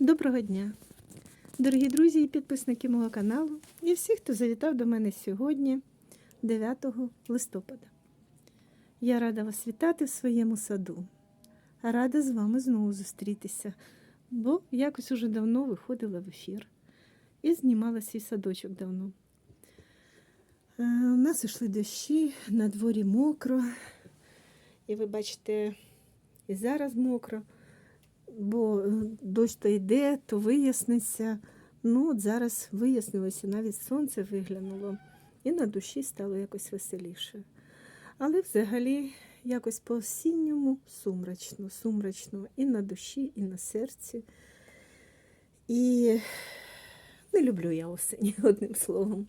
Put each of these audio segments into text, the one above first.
Доброго дня, дорогі друзі і підписники мого каналу, і всі, хто завітав до мене сьогодні, 9 листопада. Я рада вас вітати в своєму саду. Рада з вами знову зустрітися, бо якось уже давно виходила в ефір і знімала свій садочок давно. Е, У нас йшли дощі, на дворі мокро, і ви бачите, і зараз мокро бо е, дощ то йде, то виясниться. Ну, от зараз вияснилося, навіть сонце виглянуло, і на душі стало якось веселіше. Але взагалі якось по-осінньому сумрачно, сумрачно і на душі, і на серці. І не люблю я осені, одним словом.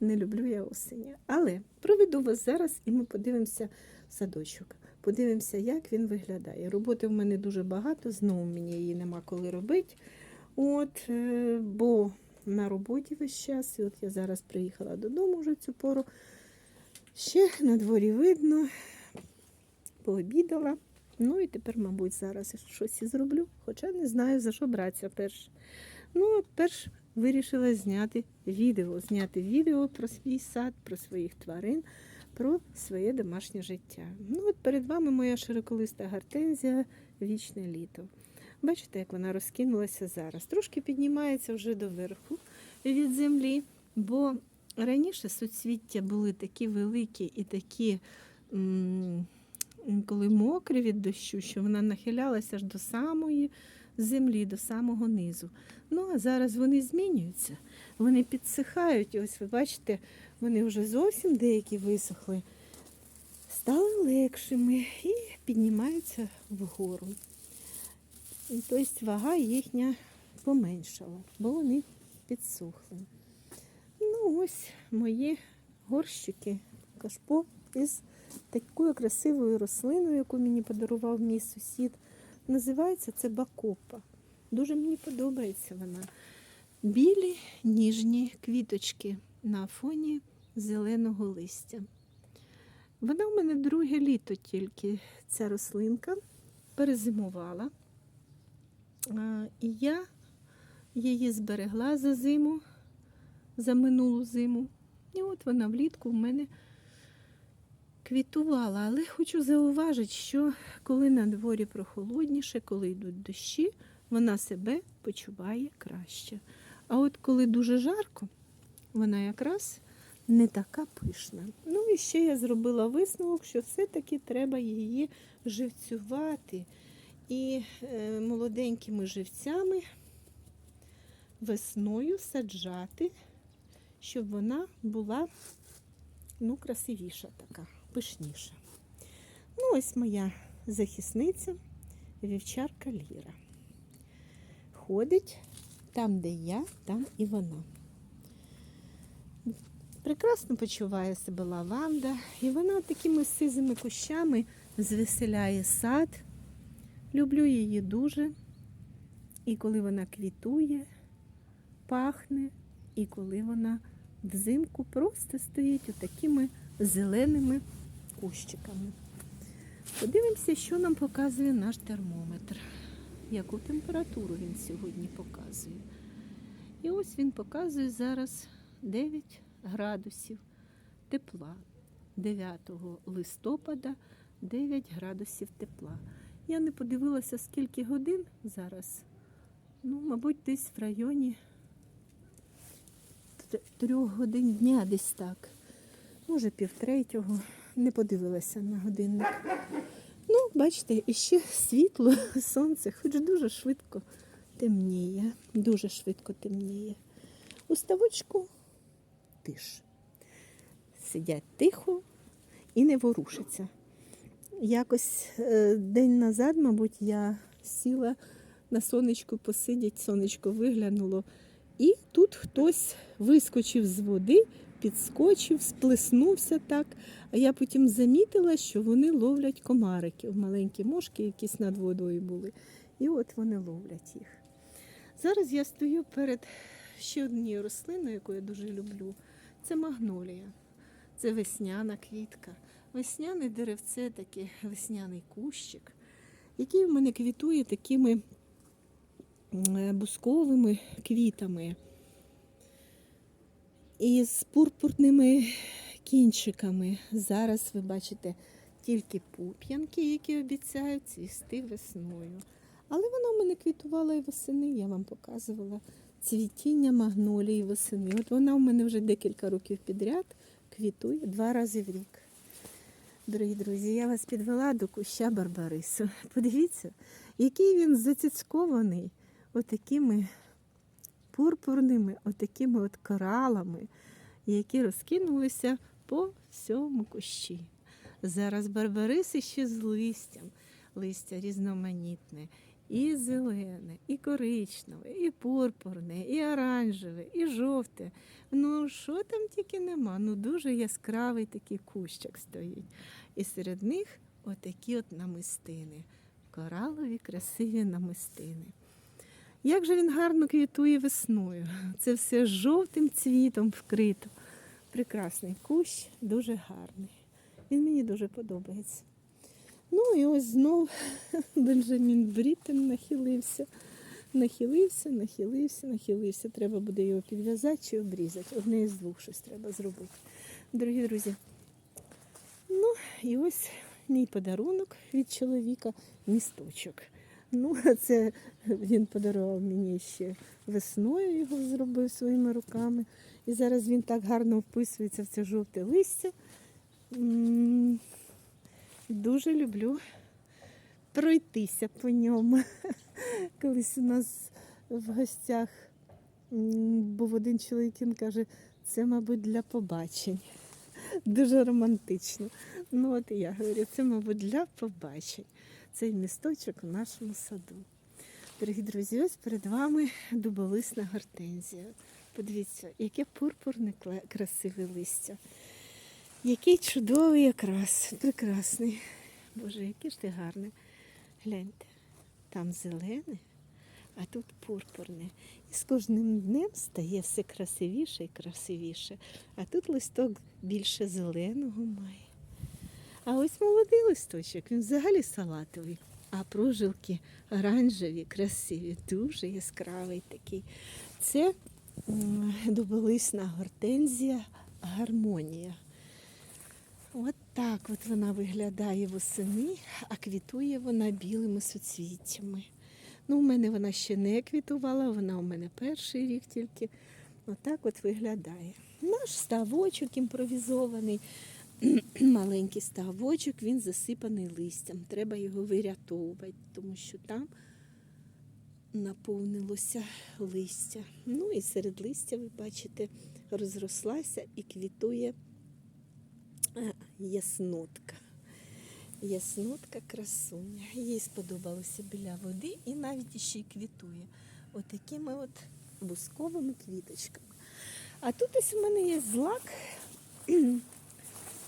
Не люблю я осені. Але проведу вас зараз і ми подивимося садочок. Подивимося, як він виглядає. Роботи в мене дуже багато, знову мені її нема коли робити. От, е, бо на роботі весь час, і от я зараз приїхала додому вже цю пору. Ще на дворі видно, пообідала. Ну і тепер, мабуть, зараз щось і зроблю, хоча не знаю, за що братися перш. Ну, перш вирішила зняти відео, зняти відео про свій сад, про своїх тварин про своє домашнє життя. Ну, от перед вами моя широколиста гортензія вічне літо. Бачите, як вона розкинулася зараз. Трошки піднімається вже доверху від землі, бо раніше суцвіття були такі великі і такі, м, коли мокрі від дощу, що вона нахилялася аж до самої землі, до самого низу. Ну, а зараз вони змінюються, вони підсихають. Ось ви бачите, вони вже зовсім деякі висохли, стали легшими і піднімаються вгору. Тобто вага їхня поменшала, бо вони підсохли. Ну, ось мої горщики, кашпо із такою красивою рослиною, яку мені подарував мій сусід. Називається це бакопа. Дуже мені подобається вона. Білі ніжні квіточки на фоні зеленого листя. Вона в мене друге літо тільки ця рослинка перезимувала. І я її зберегла за зиму, за минулу зиму. І от вона влітку в мене квітувала. Але хочу зауважити, що коли на дворі прохолодніше, коли йдуть дощі, вона себе почуває краще. А от коли дуже жарко, вона якраз не така пишна. Ну і ще я зробила висновок, що все-таки треба її живцювати. І е, молоденькими живцями весною саджати, щоб вона була ну, красивіша така, пишніша. Ну, ось моя захисниця, вівчарка Ліра. Ходить там, де я, там і вона. Прекрасно почуває себе лаванда, і вона такими сизими кущами звеселяє сад. Люблю її дуже. І коли вона квітує, пахне, і коли вона взимку просто стоїть такими зеленими кущиками. Подивимося, що нам показує наш термометр, яку температуру він сьогодні показує. І ось він показує зараз 9 градусів тепла. 9 листопада 9 градусів тепла. Я не подивилася, скільки годин зараз. Ну, мабуть, десь в районі трьох годин дня десь так. Може, півтретього. Не подивилася на годинник. Ну, бачите, іще світло, сонце, хоч дуже швидко темніє. Дуже швидко темніє. У ставочку тиш. Сидять тихо і не ворушаться. Якось е, день назад, мабуть, я сіла на сонечку посидять, сонечко виглянуло. І тут хтось вискочив з води, підскочив, сплеснувся так. А я потім замітила, що вони ловлять комариків, маленькі мошки, якісь над водою були. І от вони ловлять їх. Зараз я стою перед ще однією рослиною, яку я дуже люблю. Це магнолія. Це весняна квітка. Весняне деревце, таке весняний кущик, який в мене квітує такими е, бусковими квітами і з пурпурними кінчиками. Зараз ви бачите тільки пуп'янки, які обіцяють цвісти весною. Але вона в мене квітувала і восени, я вам показувала цвітіння магнолії восени. От вона у мене вже декілька років підряд квітує два рази в рік. Дорогі друзі, я вас підвела до куща Барбарису. Подивіться, який він зацяцькований отакими пурпурними, отакими от коралами, які розкинулися по всьому кущі. Зараз барбарис іще з листям. Листя різноманітне, і зелене, і коричневе, і пурпурне, і оранжеве, і жовте. Ну, що там тільки нема? Ну, дуже яскравий такий кущик стоїть. І серед них отакі от намистини. Коралові красиві намистини. Як же він гарно квітує весною. Це все жовтим цвітом вкрито. Прекрасний кущ, дуже гарний. Він мені дуже подобається. Ну і ось знов Бенджамін Бріттен нахилився. Нахилився, нахилився, нахилився. Треба буде його підв'язати чи обрізати. Одне із двох щось треба зробити. Дорогі друзі. Ну, і ось мій подарунок від чоловіка місточок. Ну, а це він подарував мені ще весною, його зробив своїми руками. І зараз він так гарно вписується в це жовте листя. Дуже люблю пройтися по ньому. Колись у нас в гостях був один чоловік, він каже, це, мабуть, для побачень. Дуже романтично. Ну от і я говорю, це, мабуть, для побачень. Цей місточок у нашому саду. Дорогі друзі, ось перед вами дуболисна гортензія. Подивіться, яке пурпурне красиве листя. Який чудовий якраз, прекрасний. Боже, який ж ти гарний. Гляньте, там зелене, а тут пурпурне. І з кожним днем стає все красивіше і красивіше. А тут листок більше зеленого має. А ось молодий листочок, він взагалі салатовий. А прожилки оранжеві, красиві, дуже яскравий такий. Це м, дуболисна гортензія гармонія. От так от вона виглядає восени, а квітує вона білими суцвіттями. Ну, у мене вона ще не квітувала, вона у мене перший рік тільки. Отак от виглядає. Наш ставочок імпровізований, маленький ставочок, він засипаний листям. Треба його вирятовувати, тому що там наповнилося листя. Ну і серед листя, ви бачите, розрослася і квітує яснотка. Яснотка красуня. Їй сподобалося біля води і навіть ще й квітує. Отакими от бусковими квіточками. А тут ось у мене є злак,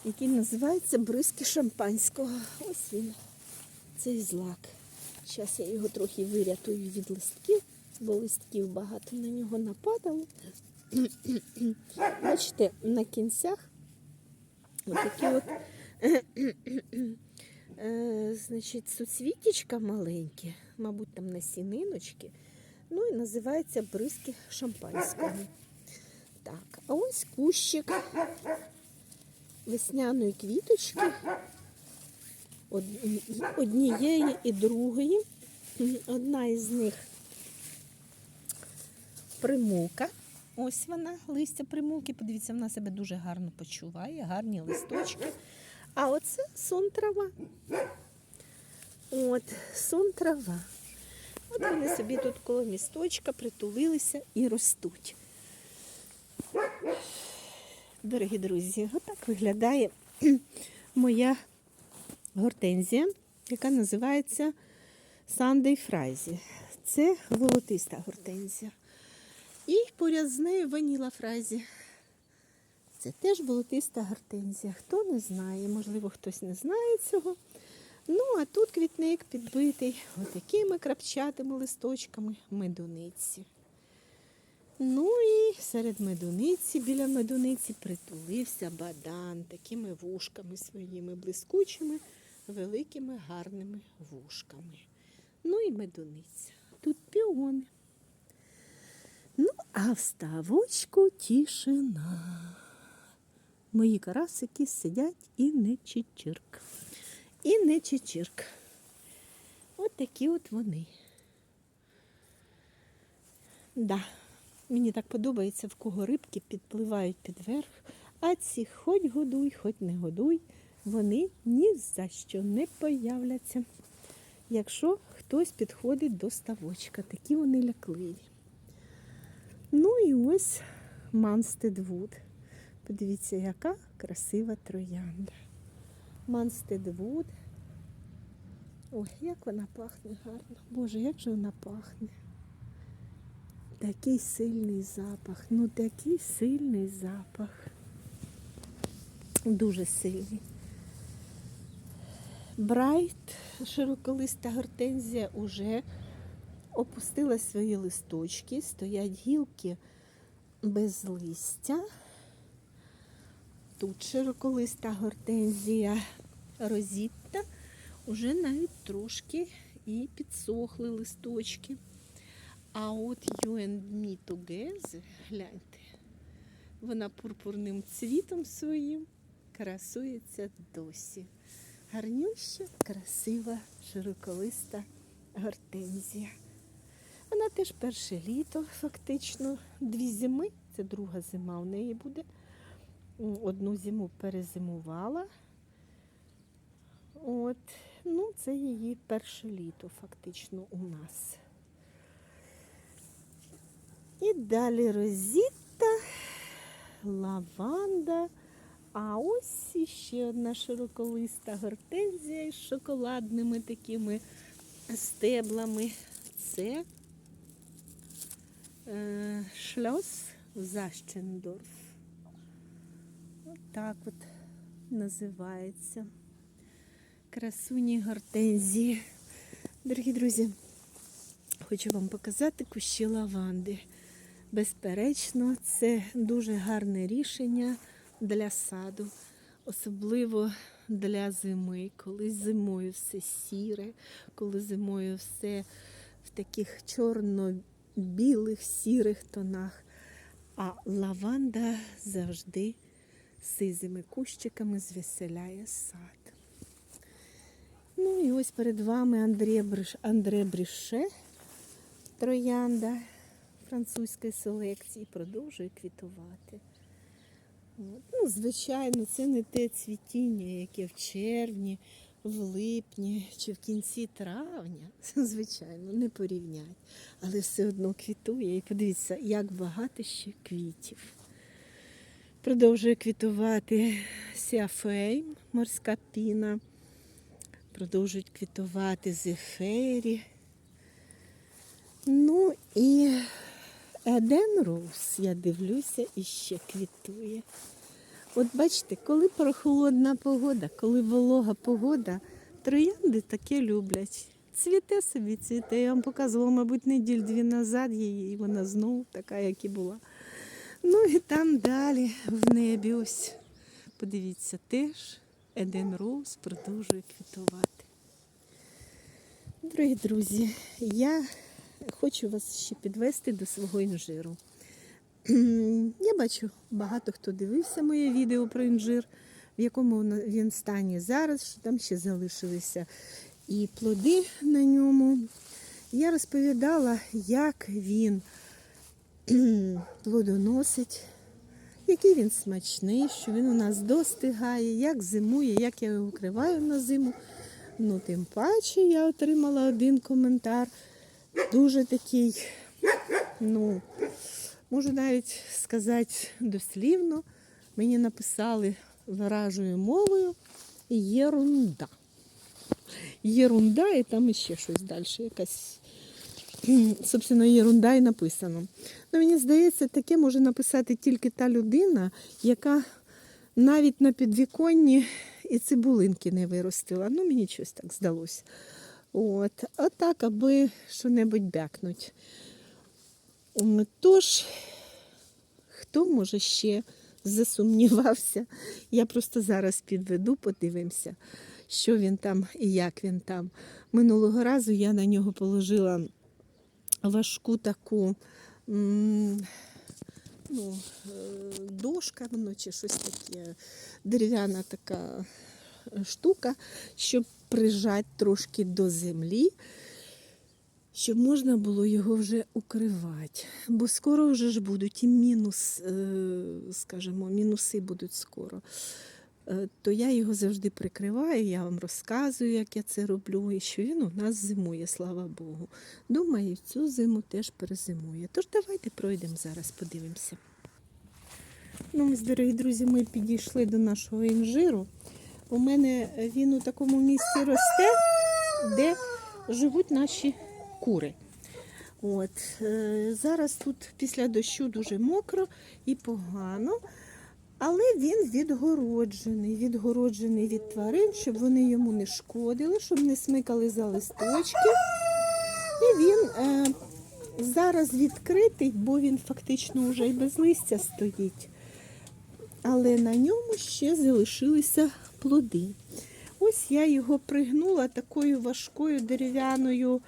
який називається бризки шампанського. Ось він, цей злак. Зараз я його трохи вирятую від листків, бо листків багато на нього нападало. Бачите, на кінцях отакі от е, значить, суцвітічка маленькі, мабуть, там насіниночки. Ну і називається бризки шампанського. Так, а ось кущик весняної квіточки. Однієї і другої. Одна із них примулка. Ось вона, листя примулки. Подивіться, вона себе дуже гарно почуває, гарні листочки. А оце сон трава. От, сон трава. От вони собі тут коло місточка притулилися і ростуть. Дорогі друзі, отак виглядає моя гортензія, яка називається Sunday Фрайзі. Це волотиста гортензія. І поряд з нею ваніла фразі. Це теж волотиста гортензія. Хто не знає, можливо, хтось не знає цього. Ну, а тут квітник підбитий отакими крапчатими листочками медуниці. Ну і серед медуниці, біля медуниці притулився бадан такими вушками своїми блискучими, великими гарними вушками. Ну і медуниця. Тут піони. А в ставочку тишина. Мої карасики сидять і не чечирк. І не чечирк. От такі от вони. Да. Мені так подобається, в кого рибки підпливають під верх, а ці хоч годуй, хоч не годуй, вони ні за що не появляться. Якщо хтось підходить до ставочка, такі вони лякливі. Ну і ось Манстедвуд. Подивіться, яка красива троянда. Манстедвуд. Ой, як вона пахне гарно. Боже, як же вона пахне. Такий сильний запах. Ну такий сильний запах. Дуже сильний. Брайт, широколиста гортензія, уже опустила свої листочки, стоять гілки без листя. Тут широколиста гортензія розітта, уже навіть трошки і підсохли листочки. А от You and Me гляньте, вона пурпурним цвітом своїм красується досі. Гарнюща, красива, широколиста гортензія. Вона теж перше літо, фактично, дві зими, це друга зима в неї буде. Одну зиму перезимувала. От, ну, це її перше літо, фактично, у нас. І далі розіта, лаванда. А ось іще одна широколиста гортензія із шоколадними такими стеблами. Це шльос Защендорф. От так от називається. Красуні гортензії. Дорогі друзі, хочу вам показати кущі лаванди. Безперечно, це дуже гарне рішення для саду, особливо для зими, коли зимою все сіре, коли зимою все в таких чорно-білих, сірих тонах. А лаванда завжди сизими кущиками звеселяє сад. Ну і ось перед вами Андре, Бриш... Андре Бріше, троянда французької селекції, продовжує квітувати. От. Ну, звичайно, це не те цвітіння, яке в червні, в липні чи в кінці травня. Звичайно, не порівнять. Але все одно квітує. І подивіться, як багато ще квітів. Продовжує квітувати сіафей, морська піна. Продовжують квітувати зефері. Ну і Еден Роуз, я дивлюся, і ще квітує. От бачите, коли прохолодна погода, коли волога погода, троянди таке люблять. Цвіте собі цвіте. Я вам показувала, мабуть, неділь дві назад її, і вона знову така, як і була. Ну і там далі в небі ось. Подивіться, теж Еден Роуз продовжує квітувати. Дорогі друзі, я хочу вас ще підвести до свого інжиру. Я бачу, багато хто дивився моє відео про інжир, в якому він стані зараз, що там ще залишилися і плоди на ньому. Я розповідала, як він плодоносить, який він смачний, що він у нас достигає, як зимує, як я його укриваю на зиму. Ну, тим паче я отримала один коментар, дуже такий, ну, можу навіть сказати дослівно. Мені написали виражою мовою єрунда. Єрунда, і там іще щось далі, якась, собственно, єрунда і написано. Ну, мені здається, таке може написати тільки та людина, яка навіть на підвіконні і цибулинки не виростила. Ну, мені щось так здалося. От, а так, аби що-небудь бякнуть. Тож, хто може ще засумнівався? Я просто зараз підведу, подивимося, що він там і як він там. Минулого разу я на нього положила важку таку ну, е, дошка, воно чи щось таке, дерев'яна така штука, щоб прижати трошки до землі, щоб можна було його вже укривати. Бо скоро вже ж будуть і мінус, е, скажімо, мінуси будуть скоро. Е, То я його завжди прикриваю, я вам розказую, як я це роблю, і що він у нас зимує, слава Богу. Думаю, цю зиму теж перезимує. Тож давайте пройдемо зараз, подивимося. Ну, дорогі друзі, ми підійшли до нашого інжиру. У мене він у такому місці росте, де живуть наші кури. От, е, зараз тут після дощу дуже мокро і погано, але він відгороджений, відгороджений від тварин, щоб вони йому не шкодили, щоб не смикали за листочки. І він е, зараз відкритий, бо він фактично вже і без листя стоїть. Але на ньому ще залишилися плоди. Ось я його пригнула такою важкою дерев'яною.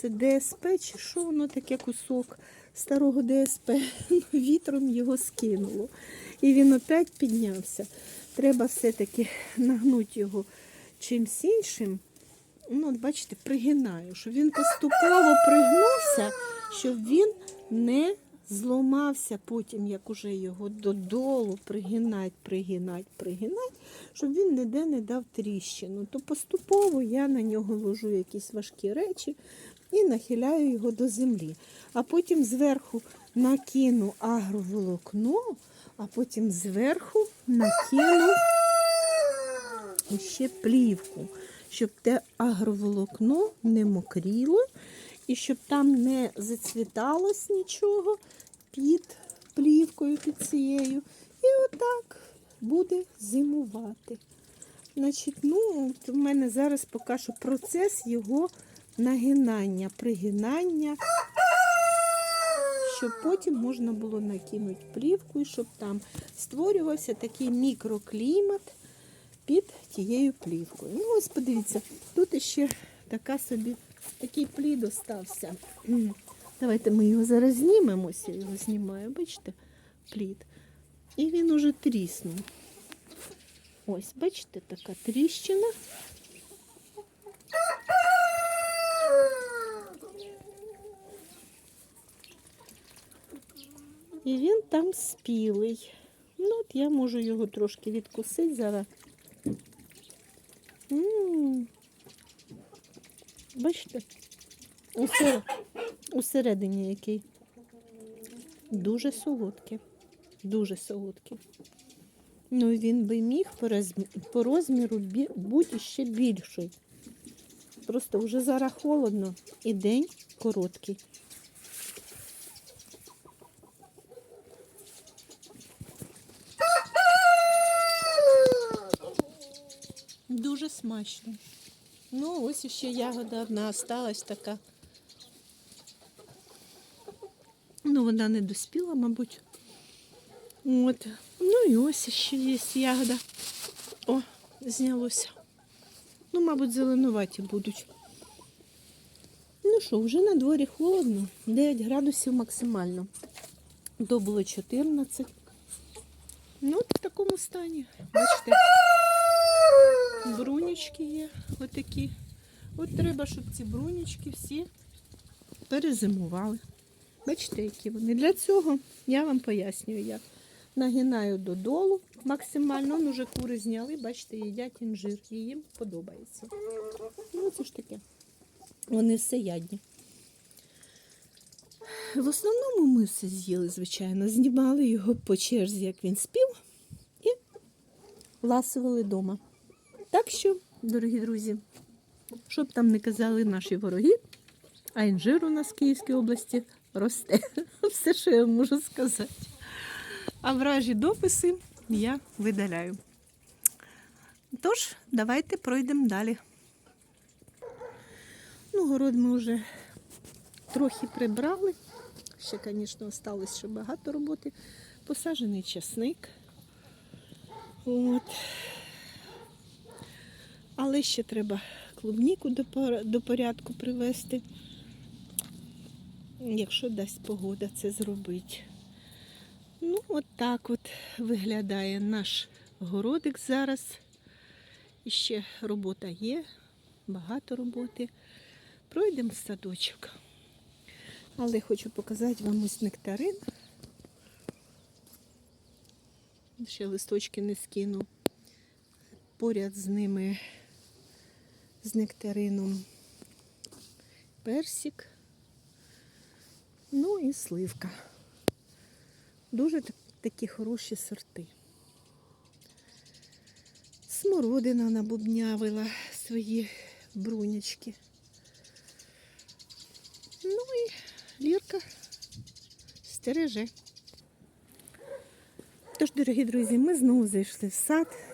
Це ДСП, чи що воно таке кусок старого ДСП. Ну, Вітром його скинуло. І він опять піднявся. Треба все-таки нагнути його чимсь іншим. Ну, бачите, пригинаю, щоб він поступово пригнувся, щоб він не зламався потім, як уже його додолу пригинать, пригинать, пригинать, щоб він ніде не дав тріщину. То поступово я на нього ложу якісь важкі речі і нахиляю його до землі. А потім зверху накину агроволокно, а потім зверху накину ще плівку, щоб те агроволокно не мокріло і щоб там не зацвіталось нічого під плівкою під цією. І отак буде зимувати. Значить, ну, в мене зараз поки що процес його нагинання, пригинання, щоб потім можна було накинути плівку і щоб там створювався такий мікроклімат під тією плівкою. Ну, ось подивіться, тут ще така собі, такий плід остався. Давайте ми його зараз знімемо. Я його знімаю, бачите, плід. І він уже тріснув. Ось, бачите, така тріщина. І він там спілий. Ну, от я можу його трошки відкусити зараз. М. Бачите? Усер... Усередині який. Дуже солодкий. Дуже солодкий. Ну, він би міг по, розмі... по розміру бути ще більший. Просто вже зараз холодно і день короткий. Дуже смачно. Ну, ось ще ягода одна осталась така. Ну, вона не доспіла, мабуть. От. Ну і ось ще є ягода. О, знялося. Ну, мабуть, зеленуваті будуть. Ну що, вже на дворі холодно, 9 градусів максимально. До було 14. Ну, от в такому стані. Бачите, брунічки є отакі. От треба, щоб ці брунічки всі перезимували. Бачите, які вони. Для цього я вам пояснюю, як. Нагинаю додолу максимально. Ну, вже кури зняли, бачите, їдять інжир. І їм подобається. Ну, це ж таке. Вони все ядні. В основному ми все з'їли, звичайно. Знімали його по черзі, як він спів, і ласували вдома. Так що, дорогі друзі, щоб там не казали наші вороги, а інжир у нас в Київській області росте. Все, що я можу сказати. А вражі дописи я видаляю. Тож, давайте пройдемо далі. Ну, город ми вже трохи прибрали. Ще, звісно, осталось ще багато роботи. Посаджений часник. От. Але ще треба клубніку до, порядку привести. якщо дасть погода це зробити. Ну, от так от виглядає наш городик зараз. І ще робота є, багато роботи. Пройдемо в садочок. Але хочу показати вам ось нектарин. Ще листочки не скину. Поряд з ними з нектарином персик. Ну і сливка. Дуже такі хороші сорти. Смородина набубнявила свої брунячки. Ну і лірка стереже. Тож, дорогі друзі, ми знову зайшли в сад.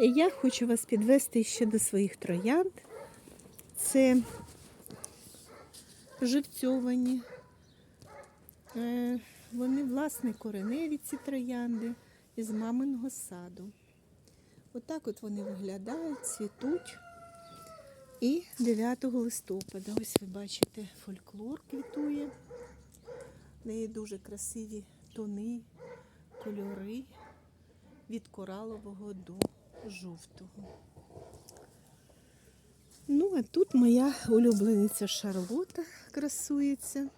Я хочу вас підвести ще до своїх троянд. Це живцьовані. Е, Вони, власне, кореневі ці троянди із маминого саду. Отак от вони виглядають, цвітуть. І 9 листопада, ось ви бачите, фольклор квітує. В неї дуже красиві тони, кольори від коралового до жовтого. Ну, а тут моя улюблениця Шарлота красується.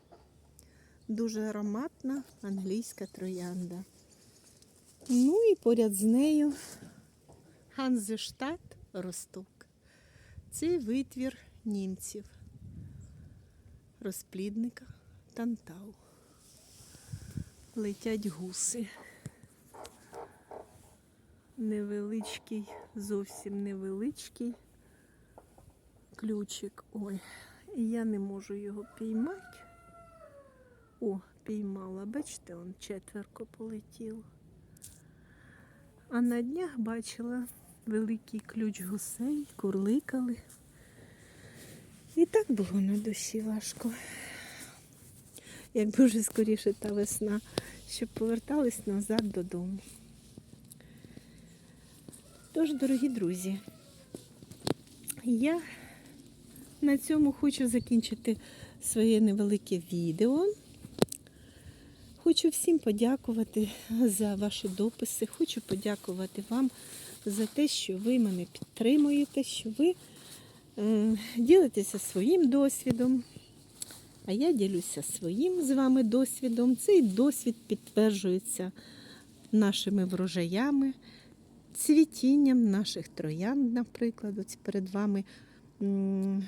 Дуже ароматна англійська троянда. Ну і поряд з нею Ганзештат росток. Це витвір німців, розплідника Тантау. Летять гуси. Невеличкий, зовсім невеличкий ключик. Ой, я не можу його піймати. О, піймала, бачите, он четверко полетіло. А на днях бачила великий ключ гусей, курликали. І так було на душі важко. Якби вже скоріше та весна, щоб повертались назад додому. Тож, дорогі друзі, я на цьому хочу закінчити своє невелике відео. Хочу всім подякувати за ваші дописи. Хочу подякувати вам за те, що ви мене підтримуєте, що ви ділитеся своїм досвідом. А я ділюся своїм з вами досвідом. Цей досвід підтверджується нашими врожаями, цвітінням наших троянд, наприклад. Ось перед вами м,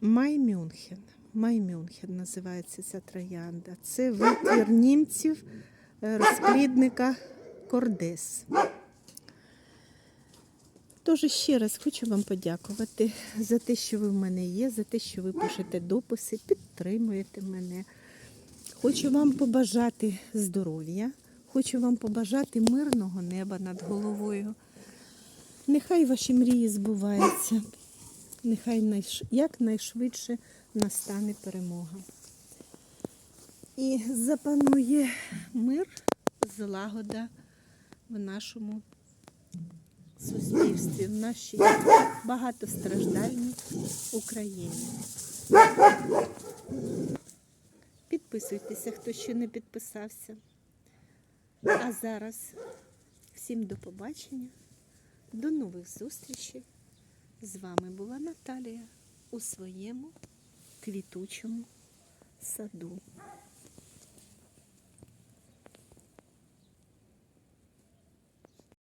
Май Мюнхен. Май Мюнхен називається ця троянда. Це витвір німців е, розплідника Кордес. Тож ще раз хочу вам подякувати за те, що ви в мене є, за те, що ви пишете дописи, підтримуєте мене. Хочу вам побажати здоров'я, хочу вам побажати мирного неба над головою. Нехай ваші мрії збуваються, нехай якнайшвидше настане перемога. І запанує мир, злагода в нашому суспільстві, в нашій багатостраждальній Україні. Підписуйтеся, хто ще не підписався. А зараз всім до побачення, до нових зустрічей. З вами була Наталія у своєму квітучому саду.